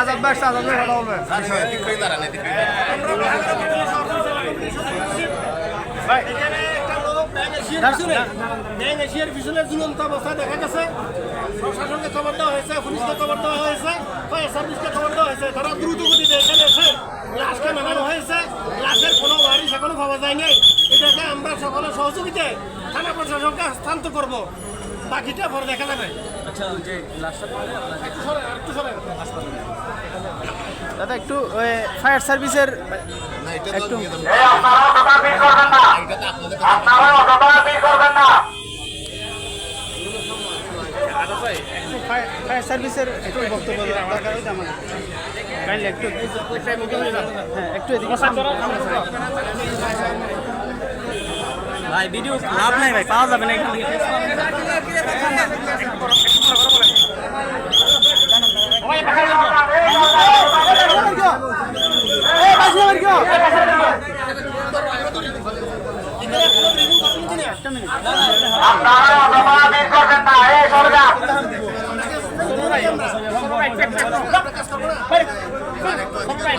আজাদ এশিয়ার পিছনে ঝুলন্ত অবস্থা দেখা গেছে প্রশাসনকে খবর দেওয়া হয়েছে, পুলিশকে হয়েছে খবর দেওয়া হয়েছে, তারা দ্রুত গতিতে এখানে এসে লাশকে নামানো হয়েছে। পাওয়া যায়নি। এটাকে আমরা সকলের সহযোগিতায় থানা প্রশাসনকে হস্তান্তর করব। বাকিটা পরে দেখা যাবে। আচ্ছা। দাদা একটু ফায়ার সার্ভিসের একটু ফায়ার সার্ভিসের একটু বক্তব্য দরকার হইতে আমাদের কাইন্ডলি একটু হ্যাঁ একটু এদিকে ভাই ভিডিও লাভ নাই ভাই পাওয়া যাবে না এখান থেকে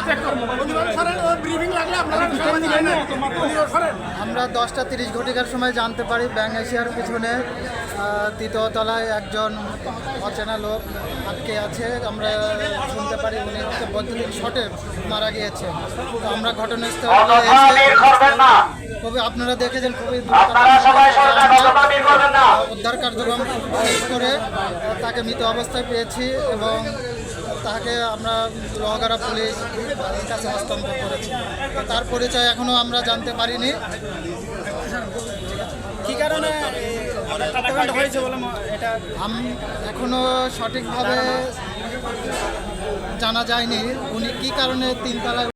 সরেন, আমরা দশটা তিরিশ ঘটিকার সময় জানতে পারি ব্যাং এশিয়ার পিছনে তৃতীয়তলায় একজন অচেনা লোক আটকে আছে। আমরা শুনতে পারি উনি হচ্ছে বৈদ্যুতিক শটে মারা গিয়েছে। তো আমরা ঘটনাস্থলে খুবই আপনারা দেখেছেন খুবই উদ্ধার কার্যক্রম করে তাকে মৃত অবস্থায় পেয়েছি এবং তাকে আমরা লোহাগাড়া পুলিশ কাছে হস্তান্তর করেছি। তার পরিচয় এখনও আমরা জানতে পারিনি। কি কারণে আমি হয়েছে বলে এটা আম এখনও সঠিকভাবে জানা যায়নি। উনি কি কারণে তিনতলায়